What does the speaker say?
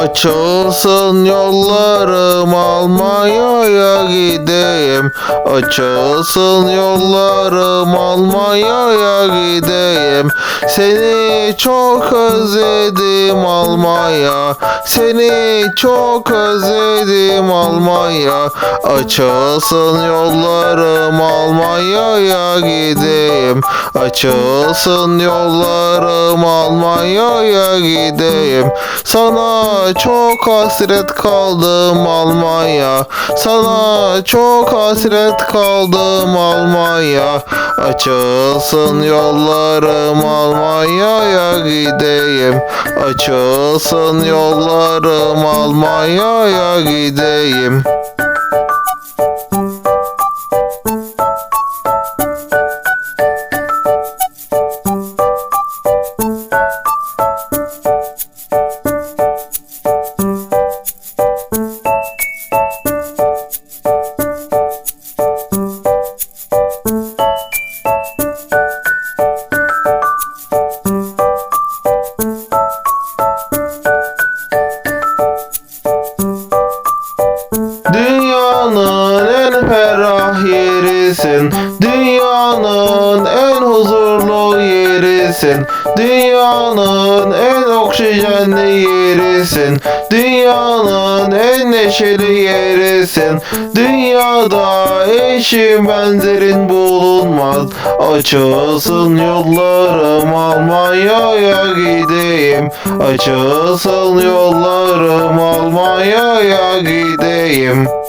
Açılsın yollarım Almanya'ya gideyim Açılsın yollarım Almanya'ya gideyim. Seni çok özledim Almanya Seni çok özledim Almanya Açılsın yollarım Almanya'ya gideyim. Açılsın yollarım Almanya'ya gideyim. Sana çok hasret kaldım Almanya Sana çok hasret kaldım Almanya. Açılsın yollarım Almanya'ya gideyim. Açılsın yollarım Almanya'ya gideyim Dünyanın en ferah yerisin. Dünyanın en huzurlu yerisin. Dünyanın en oksijenli yerisin. Dünyanın en neşeli yerisin. Dünyada eşin benzerin bulunmaz. Açılsın yollarım Almanya'ya gideyim. Açılsın yollarım Almanya'ya gideyim